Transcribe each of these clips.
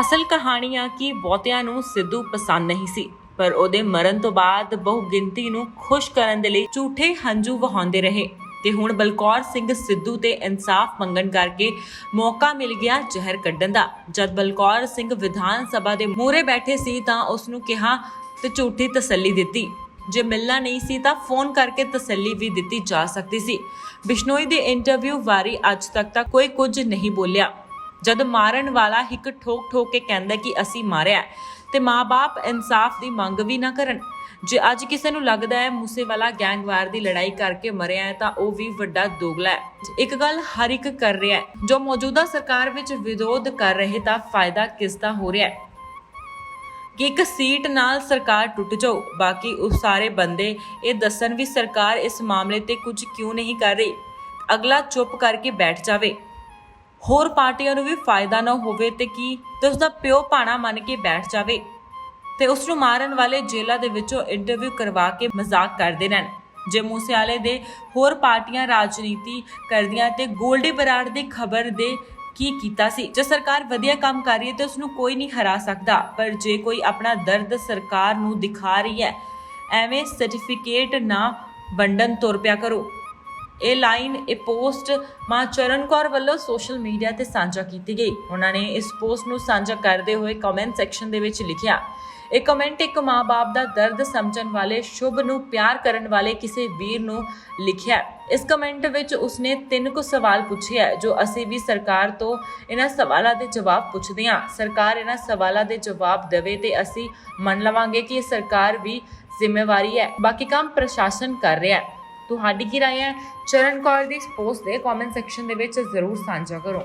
ਅਸਲ ਕਹਾਣੀ ਆ ਕਿ ਬਹੁਤਿਆਂ ਨੂੰ ਸਿੱਧੂ ਪਸੰਦ ਨਹੀਂ ਸੀ, ਪਰ ਉਹਦੇ ਮਰਨ ਤੋਂ ਬਾਅਦ ਬਹੁ ਗਿਣਤੀ ਨੂੰ ਖੁਸ਼ ਕਰਨ ਦੇ ਲਈ ਝੂਠੇ ਹੰਝੂ ਵਹਾਉਂਦੇ ਰਹੇ ਤੇ ਹੁਣ ਬਲਕੌਰ ਸਿੰਘ ਸਿੱਧੂ ਤੇ ਇਨਸਾਫ ਮੰਗਣ ਕਰਕੇ ਮੌਕਾ ਮਿਲ ਗਿਆ ਜ਼ਹਿਰ ਕੱਢਣ ਦਾ। ਜਦ ਬਲਕੌਰ ਸਿੰਘ ਵਿਧਾਨ ਸਭਾ ਦੇ ਮੂਹਰੇ ਬੈਠੇ ਸੀ ਤਾਂ ਉਸ ਨੂੰ ਕਿਹਾ ਤੇ ਝੂਠੀ ਤਸੱਲੀ ਦਿੱਤੀ। ਜੇ ਮਿਲਣਾ ਨਹੀਂ ਸੀ ਤਾਂ ਫੋਨ ਕਰਕੇ ਤਸੱਲੀ ਵੀ ਦਿੱਤੀ ਜਾ ਸਕਦੀ ਸੀ। ਬਿਸ਼ਨੋਈ ਦੇ ਇੰਟਰਵਿਊ ਵਾਰੀ ਅੱਜ ਤੱਕ ਤਾਂ ਕੋਈ ਕੁਝ ਨਹੀਂ ਬੋਲਿਆ। ਜਦ ਮਾਰਨ ਵਾਲਾ ਇੱਕ ਠੋਕ ਠੋਕ ਕੇ ਕਹਿੰਦਾ ਕਿ ਅਸੀਂ ਮਾਰਿਆ ਹੈ, ਤੇ ਮਾਪੇ ਇਨਸਾਫ ਦੀ ਮੰਗ ਵੀ ਨਾ ਕਰਨ। ਜੇ ਅੱਜ ਕਿਸੇ ਨੂੰ ਲੱਗਦਾ ਹੈ ਮੂਸੇਵਾਲਾ ਗੈਂਗਵਾਰ ਦੀ ਲੜਾਈ ਕਰਕੇ ਮਰਿਆ ਹੈ ਤਾਂ ਉਹ ਵੀ ਵੱਡਾ ਦੋਗਲਾ ਹੈ। ਇੱਕ ਗੱਲ ਹਰ ਇੱਕ ਕਰ ਰਿਹਾ ਹੈ ਜੋ ਮੌਜੂਦਾ ਸਰਕਾਰ ਵਿੱਚ ਵਿਰੋਧ ਕਰ ਰਹੇ ਤਾਂ ਫਾਇਦਾ ਕਿਸ ਦਾ ਹੋ ਰਿਹਾ ਹੈ? ਕਿ ਇੱਕ ਸੀਟ ਨਾਲ ਸਰਕਾਰ ਟੁੱਟ ਜਾਓ ਬਾਕੀ ਉਹ ਸਾਰੇ ਬੰਦੇ ਇਹ ਦੱਸਣ ਵੀ ਸਰਕਾਰ ਇਸ ਮਾਮਲੇ ਤੇ ਕੁਝ ਕਿਉਂ ਨਹੀਂ ਕਰ ਰਹੀ। ਅਗਲਾ ਚੁੱਪ ਕਰਕੇ ਬੈਠ ਜਾਵੇ। ਹੋਰ ਪਾਰਟੀਆਂ ਨੂੰ ਵੀ ਫਾਇਦਾ ਨਾ ਹੋਵੇ ਤੇ ਕੀ ਤੇ ਉਸ ਦਾ ਪਿਓ ਭਾਣਾ ਮੰਨ ਕੇ ਬੈਠ ਜਾਵੇ ਤੇ ਉਸ ਨੂੰ ਮਾਰਨ ਵਾਲੇ ਜੇਲ੍ਹਾਂ ਦੇ ਵਿੱਚੋਂ ਇੰਟਰਵਿਊ ਕਰਵਾ ਕੇ ਮਜ਼ਾਕ ਕਰਦੇ ਰਹਿਣ। ਜੇ ਮੂਸੇਵਾਲੇ ਦੇ ਹੋਰ ਪਾਰਟੀਆਂ ਰਾਜਨੀਤੀ ਕਰਦੀਆਂ ਤੇ ਗੋਲਡੀ ਬਰਾੜ ਦੀ ਖਬਰ ਦੇ ਕੀ ਕੀਤਾ ਸੀ? ਜੇ ਸਰਕਾਰ ਵਧੀਆ ਕੰਮ ਕਰ ਰਹੀ ਹੈ ਤੇ ਉਸ ਨੂੰ ਕੋਈ ਨਹੀਂ ਹਰਾ ਸਕਦਾ। ਪਰ ਜੇ ਕੋਈ ਆਪਣਾ ਦਰਦ ਸਰਕਾਰ ਨੂੰ ਦਿਖਾ ਰਹੀ ਹੈ, ਐਵੇਂ ਸਰਟੀਫਿਕੇਟ ਨਾ ਵੰਡਣ ਤੁਰ ਪਿਆ ਕਰੋ। ਇਹ ਲਾਈਨ, ਇਹ ਪੋਸਟ ਮਾਂ ਚਰਨ ਕੌਰ ਵੱਲੋਂ ਸੋਸ਼ਲ ਮੀਡੀਆ ਤੇ ਸਾਂਝਾ ਕੀਤੀ ਗਈ। ਉਹਨਾਂ ਨੇ ਇਸ ਪੋਸਟ ਨੂੰ ਸਾਂਝਾ ਕਰਦੇ ਹੋਏ ਕਮੈਂਟ ਸੈਕਸ਼ਨ ਦੇ ਵਿੱਚ ਲਿਖਿਆ, ਇਹ ਕਮੈਂਟ ਇੱਕ ਮਾਂ-ਬਾਪ ਦਾ ਦਰਦ ਸਮਝਣ ਵਾਲੇ, ਸ਼ੁਭ ਨੂੰ ਪਿਆਰ ਕਰਨ ਵਾਲੇ ਕਿਸੇ ਵੀਰ ਨੂੰ ਲਿਖਿਆ। ਇਸ ਕਮੈਂਟ ਵਿੱਚ ਉਸਨੇ ਤਿੰਨ ਕੁ ਸਵਾਲ ਪੁੱਛੇ ਹੈ, ਜੋ ਅਸੀਂ ਵੀ ਸਰਕਾਰ ਤੋਂ ਇਹਨਾਂ ਸਵਾਲਾਂ ਦੇ ਜਵਾਬ ਪੁੱਛਦੇ ਹਾਂ। ਸਰਕਾਰ ਇਹਨਾਂ ਸਵਾਲਾਂ ਦੇ ਜਵਾਬ ਦੇਵੇ ਤੇ ਅਸੀਂ ਮੰਨ ਲਵਾਂਗੇ ਕਿ ਇਹ ਸਰਕਾਰ ਵੀ ਜ਼ਿੰਮੇਵਾਰੀ ਹੈ। ਬਾਕੀ ਕੰਮ ਪ੍ਰਸ਼ਾਸਨ ਕਰ ਰਿਹਾ ਹੈ। ਤੁਹਾਡੀ ਕੀ ਰਾਏ ਹੈ? ਚਰਨ ਕੌਰ ਦੀ ਇਸ ਪੋਸਟ ਦੇ ਕਮੈਂਟ ਸੈਕਸ਼ਨ ਦੇ ਵਿੱਚ ਜ਼ਰੂਰ ਸਾਂਝਾ ਕਰੋ।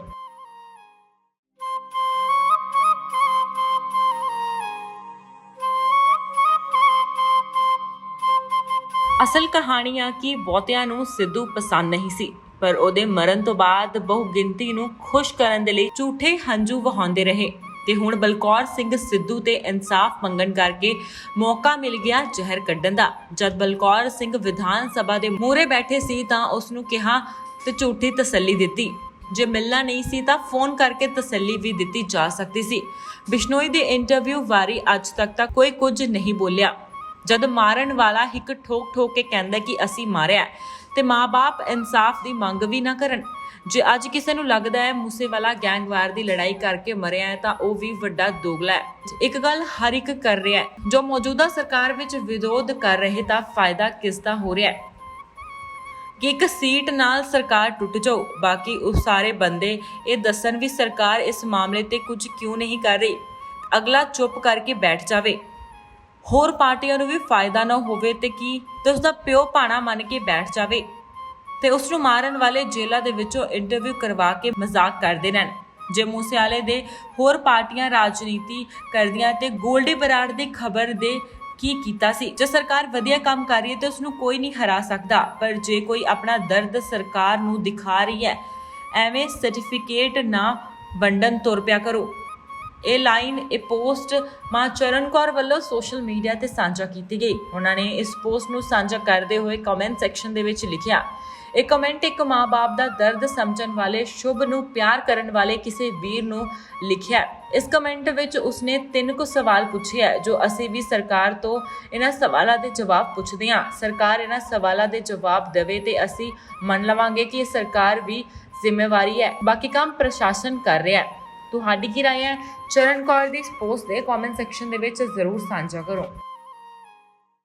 ਅਸਲ ਕਹਾਣੀ ਆ ਕਿ ਬਹੁਤਿਆਂ ਨੂੰ ਸਿੱਧੂ ਪਸੰਦ ਨਹੀਂ ਸੀ, ਪਰ ਉਹਦੇ ਮਰਨ ਤੋਂ ਬਾਅਦ ਬਹੁ ਗਿਣਤੀ ਨੂੰ ਖੁਸ਼ ਕਰਨ ਦੇ ਲਈ ਝੂਠੇ ਹੰਝੂ ਵਹਾਉਂਦੇ ਰਹੇ। ਤੇ ਹੁਣ ਬਲਕੌਰ ਸਿੰਘ ਸਿੱਧੂ ਤੇ ਇਨਸਾਫ ਮੰਗਣ ਕਰਕੇ ਮੌਕਾ ਮਿਲ ਗਿਆ ਜ਼ਹਿਰ ਕੱਢਣ ਦਾ। ਜਦ ਬਲਕੌਰ ਸਿੰਘ ਵਿਧਾਨ ਸਭਾ ਦੇ ਮੂਹਰੇ ਬੈਠੇ ਸੀ ਤਾਂ ਉਸ ਨੂੰ ਕਿਹਾ, ਤੇ ਝੂਠੀ ਤਸੱਲੀ ਦਿੱਤੀ। ਜੇ ਮਿਲਣਾ ਨਹੀਂ ਸੀ ਤਾਂ ਫੋਨ ਕਰਕੇ ਤਸੱਲੀ ਵੀ ਦਿੱਤੀ ਜਾ ਸਕਦੀ ਸੀ। ਬਿਸ਼ਨੋਈ ਦੇ ਇੰਟਰਵਿਊ ਵਾਰੀ ਅੱਜ ਤੱਕ ਤਾਂ ਕੋਈ ਕੁਝ ਨਹੀਂ ਬੋਲਿਆ। ਜਦ ਮਾਰਨ ਵਾਲਾ ਇੱਕ ਠੋਕ ਠੋਕ ਕੇ ਕਹਿੰਦਾ ਕਿ ਅਸੀਂ ਮਾਰਿਆ ਤੇ ਮਾਪੇ ਇਨਸਾਫ ਦੀ ਮੰਗ ਵੀ ਨਾ ਕਰਨ। ਜੇ ਅੱਜ ਕਿਸੇ ਨੂੰ ਲੱਗਦਾ ਹੈ ਮੂਸੇਵਾਲਾ ਗੈਂਗਵਾਰ ਦੀ ਲੜਾਈ ਕਰਕੇ ਮਰਿਆ ਹੈ, ਤਾਂ ਉਹ ਵੀ ਵੱਡਾ ਦੋਗਲਾ ਹੈ। ਇੱਕ ਗੱਲ ਹਰ ਇੱਕ ਕਰ ਰਿਹਾ ਹੈ। ਜੋ ਮੌਜੂਦਾ ਸਰਕਾਰ ਵਿੱਚ ਵਿਰੋਧ ਕਰ ਰਹੇ, ਤਾਂ ਫਾਇਦਾ ਕਿਸ ਦਾ ਹੋ ਰਿਹਾ ਹੈ? ਕਿ ਇੱਕ ਸੀਟ ਨਾਲ ਸਰਕਾਰ ਟੁੱਟ ਜਾਓ ਬਾਕੀ ਉਹ ਸਾਰੇ ਬੰਦੇ ਇਹ ਦੱਸਣ ਵੀ ਸਰਕਾਰ ਇਸ ਮਾਮਲੇ ਤੇ ਕੁਝ ਕਿਉਂ ਨਹੀਂ ਕਰ ਰਹੀ। ਅਗਲਾ ਚੁੱਪ ਕਰਕੇ ਬੈਠ ਜਾਵੇ। ਹੋਰ ਪਾਰਟੀਆਂ ਨੂੰ ਵੀ ਫਾਇਦਾ ਨਾ ਹੋਵੇ ਤੇ ਕੀ ਤੇ ਉਸ ਦਾ ਪਿਓ ਪਾਣਾ ਮੰਨ ਕੇ ਬੈਠ ਜਾਵੇ ਤੇ ਉਸ ਨੂੰ ਮਾਰਨ ਵਾਲੇ ਜੇਲ੍ਹਾਂ ਦੇ ਵਿੱਚੋਂ ਇੰਟਰਵਿਊ ਕਰਵਾ ਕੇ ਮਜ਼ਾਕ ਕਰਦੇ ਰਹਿਣ। ਜੇ ਮੂਸੇਵਾਲੇ ਦੇ ਹੋਰ ਪਾਰਟੀਆਂ ਰਾਜਨੀਤੀ ਕਰਦੀਆਂ ਤੇ ਗੋਲਡੀ ਬਰਾੜ ਦੀ ਖਬਰ ਦੇ ਕੀ ਕੀਤਾ ਸੀ? ਜੇ ਸਰਕਾਰ ਵਧੀਆ ਕੰਮ ਕਰ ਰਹੀ ਹੈ ਤੇ ਉਸ ਨੂੰ ਕੋਈ ਨਹੀਂ ਹਰਾ ਸਕਦਾ, ਪਰ ਜੇ ਕੋਈ ਆਪਣਾ ਦਰਦ ਸਰਕਾਰ ਨੂੰ ਦਿਖਾ ਰਹੀ ਹੈ, ਐਵੇਂ ਸਰਟੀਫਿਕੇਟ ਨਾ ਵੰਡਣ ਤੁਰ ਪਿਆ ਕਰੋ। ਇਹ ਲਾਈਨ, ਇਹ ਪੋਸਟ ਮਾਂ ਚਰਨ ਕੌਰ ਵੱਲੋਂ ਸੋਸ਼ਲ ਮੀਡੀਆ ਤੇ ਸਾਂਝਾ ਕੀਤੀ ਗਈ। ਉਹਨਾਂ ਨੇ ਇਸ ਪੋਸਟ ਨੂੰ ਸਾਂਝਾ ਕਰਦੇ ਹੋਏ ਕਮੈਂਟ ਸੈਕਸ਼ਨ ਦੇ ਵਿੱਚ ਲਿਖਿਆ, ਇਹ ਕਮੈਂਟ ਇੱਕ ਮਾਂ-ਬਾਪ ਦਾ ਦਰਦ ਸਮਝਣ ਵਾਲੇ, ਸ਼ੁਭ ਨੂੰ ਪਿਆਰ ਕਰਨ ਵਾਲੇ ਕਿਸੇ ਵੀਰ ਨੂੰ ਲਿਖਿਆ ਇਸ ਕਮੈਂਟ ਵਿੱਚ ਉਸਨੇ ਤਿੰਨ ਕੁ ਸਵਾਲ ਪੁੱਛੇ ਹੈ, ਜੋ ਅਸੀਂ ਵੀ ਸਰਕਾਰ ਤੋਂ ਇਹਨਾਂ ਸਵਾਲਾਂ ਦੇ ਜਵਾਬ ਪੁੱਛਦੇ ਹਾਂ। ਸਰਕਾਰ ਇਹਨਾਂ ਸਵਾਲਾਂ ਦੇ ਜਵਾਬ ਦੇਵੇ ਤੇ ਅਸੀਂ ਮੰਨ ਲਵਾਂਗੇ ਕਿ ਇਹ ਸਰਕਾਰ ਵੀ ਜ਼ਿੰਮੇਵਾਰੀ ਹੈ। ਬਾਕੀ ਕੰਮ ਪ੍ਰਸ਼ਾਸਨ ਕਰ ਰਿਹਾ ਹੈ। ਤੁਹਾਡੀ ਕੀ ਰਾਏ ਹੈ? ਚਰਨ ਕੌਰ ਦੀ ਇਸ ਪੋਸਟ ਦੇ ਕਮੈਂਟ ਸੈਕਸ਼ਨ ਦੇ ਵਿੱਚ ਜ਼ਰੂਰ ਸਾਂਝਾ ਕਰੋ।